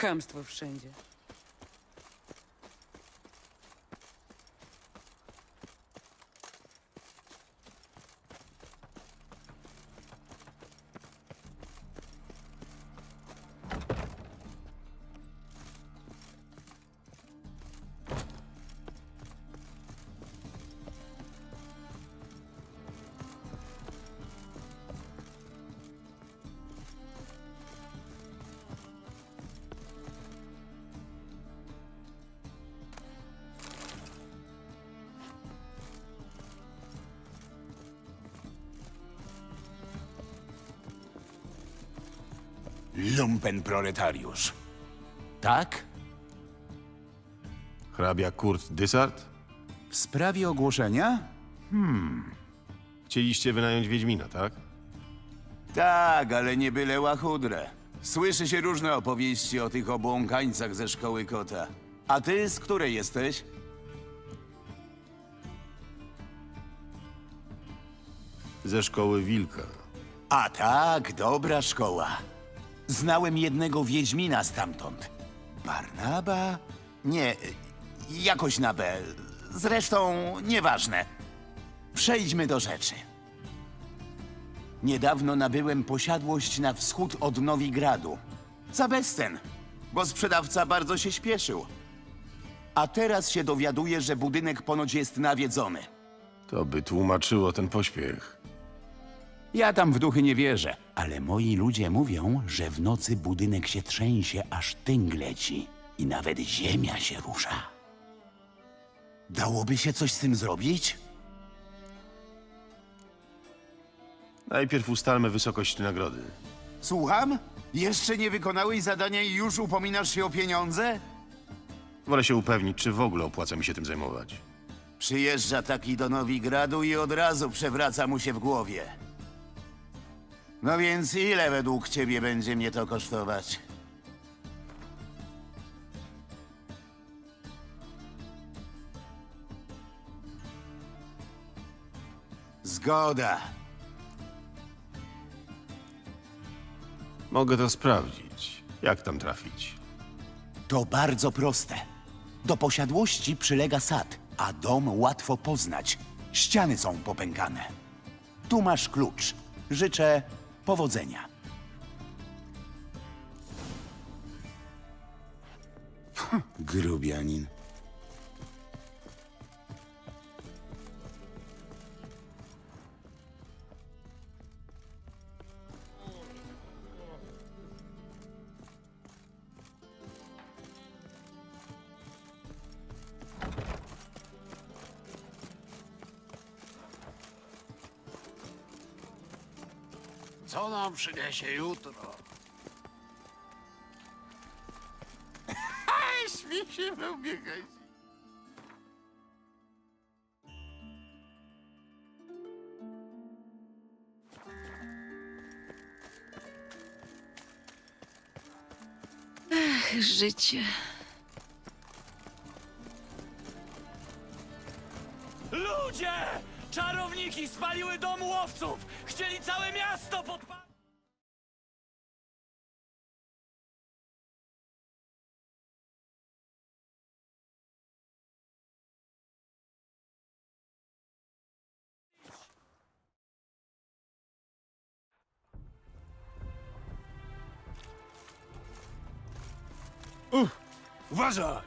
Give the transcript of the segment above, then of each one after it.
Хамство в Шенде. Lumpen proletariusz. Tak? Hrabia Kurt Dysart? W sprawie ogłoszenia? Chcieliście wynająć Wiedźmina, tak? Tak, ale nie byle łachudrę. Słyszy się różne opowieści o tych obłąkańcach ze szkoły kota. A ty z której jesteś? Ze szkoły Wilka. A tak, dobra szkoła. Znałem jednego Wiedźmina stamtąd. Barnaba? Nie, jakoś na B. Zresztą nieważne. Przejdźmy do rzeczy. Niedawno nabyłem posiadłość na wschód od Nowigradu. Za bezcen, bo sprzedawca bardzo się śpieszył. A teraz się dowiaduję, że budynek ponoć jest nawiedzony. To by tłumaczyło ten pośpiech. Ja tam w duchy nie wierzę, ale moi ludzie mówią, że w nocy budynek się trzęsie, aż tynk leci i nawet ziemia się rusza. Dałoby się coś z tym zrobić? Najpierw ustalmy wysokość nagrody. Słucham? Jeszcze nie wykonałeś zadania i już upominasz się o pieniądze? Wolę się upewnić, czy w ogóle opłaca mi się tym zajmować. Przyjeżdża taki do Nowigradu i od razu przewraca mu się w głowie. No więc ile według ciebie będzie mnie to kosztować? Zgoda. Mogę to sprawdzić. Jak tam trafić? To bardzo proste. Do posiadłości przylega sad, a dom łatwo poznać. Ściany są popękane. Tu masz klucz. Życzę powodzenia. Grubianin. Co nam przyniesie jutro? Śmiech się wybiegać. Życie. Ludzie! Czarowniki spaliły dom łowców! Chcieli całe miasto podpalić! Uważaj!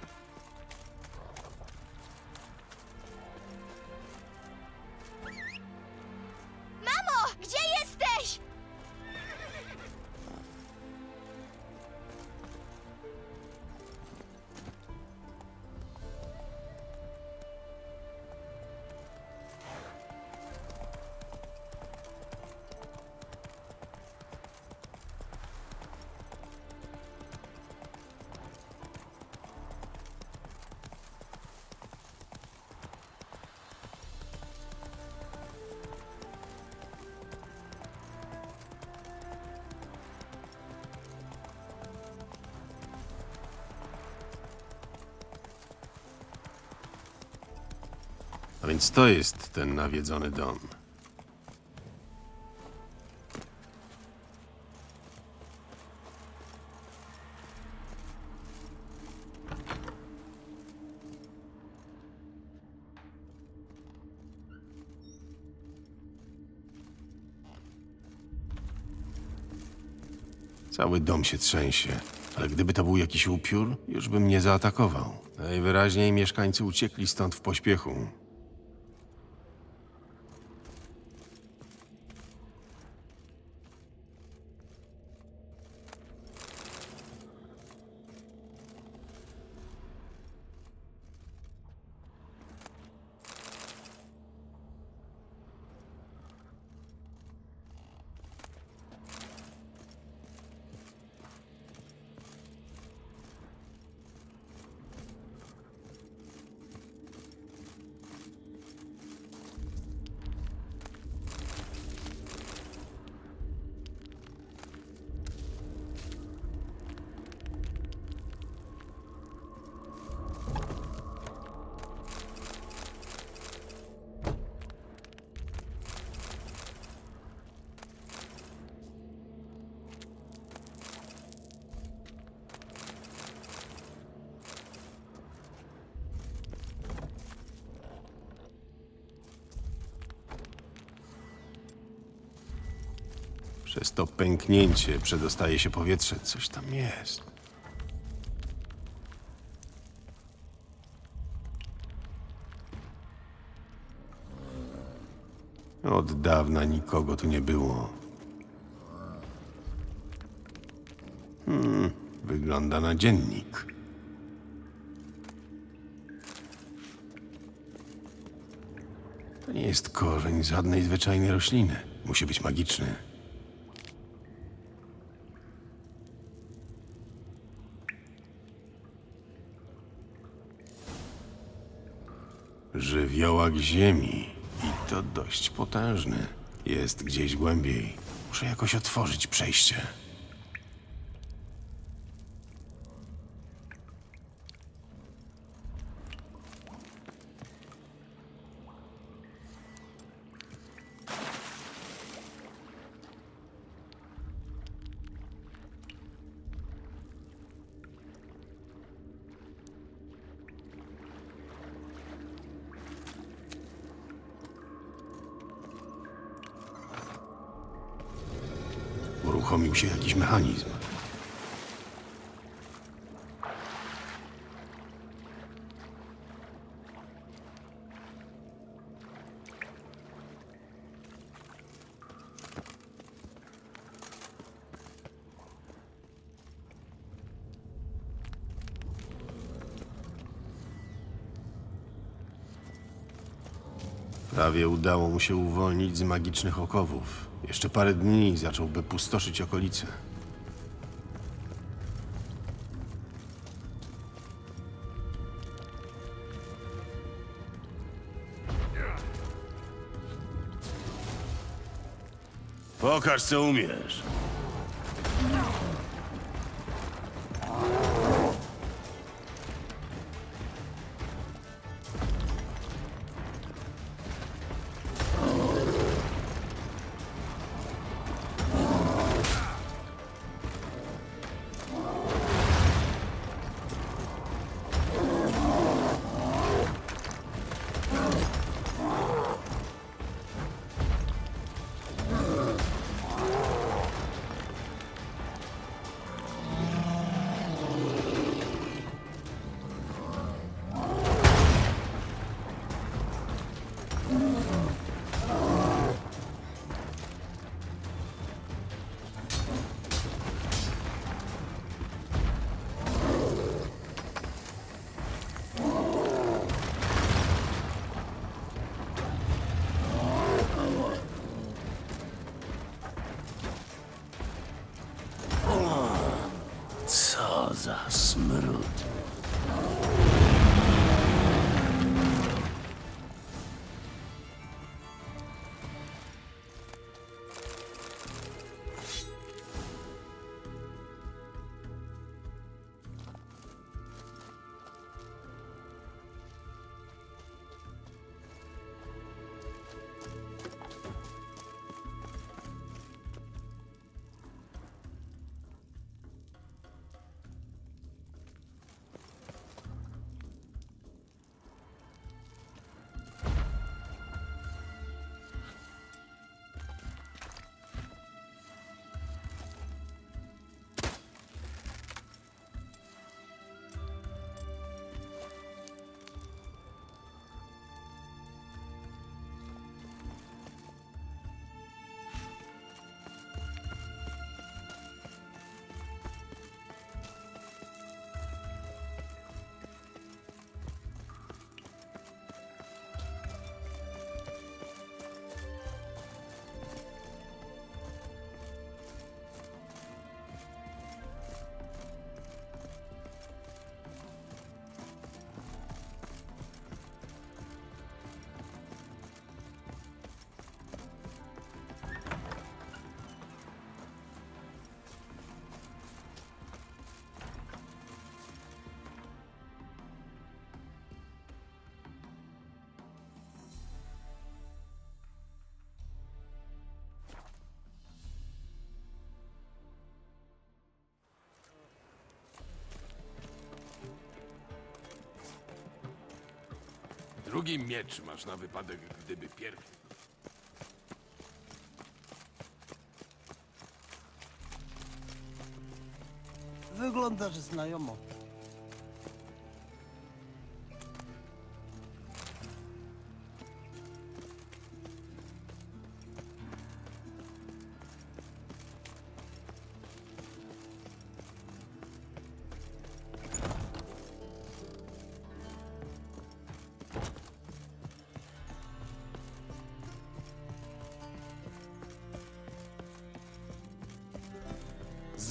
więc to jest ten nawiedzony dom. Cały dom się trzęsie, ale gdyby to był jakiś upiór, już bym nie zaatakował. Najwyraźniej mieszkańcy uciekli stąd w pośpiechu. Przez to pęknięcie przedostaje się powietrze. Coś tam jest. Od dawna nikogo tu nie było. Hmm, wygląda na dziennik. To nie jest korzeń żadnej zwyczajnej rośliny. Musi być magiczny. Żywiołak ziemi. I to dość potężny. Jest gdzieś głębiej. Muszę jakoś otworzyć przejście. Uruchomił się jakiś mechanizm. Prawie udało mu się uwolnić z magicznych okowów. Jeszcze parę dni i zacząłby pustoszyć okolice. Pokaż, co umiesz. Drugi miecz masz na wypadek, gdyby pierwszy... Wyglądasz znajomo.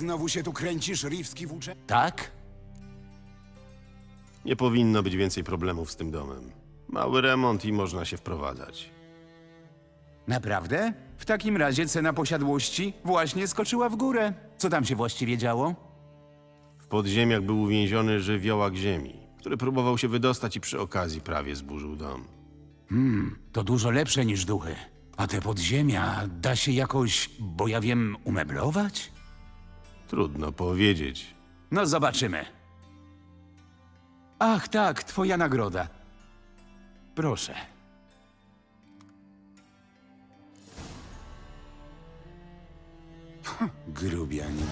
Znowu się tu kręcisz, Rivski włócze? Tak? Nie powinno być więcej problemów z tym domem. Mały remont i można się wprowadzać. Naprawdę? W takim razie cena posiadłości właśnie skoczyła w górę. Co tam się właściwie działo? W podziemiach był uwięziony żywiołak ziemi, który próbował się wydostać i przy okazji prawie zburzył dom. To dużo lepsze niż duchy. A te podziemia da się jakoś, bo ja wiem, umeblować? Trudno powiedzieć. No zobaczymy. Ach tak, twoja nagroda. Proszę. Grubianin.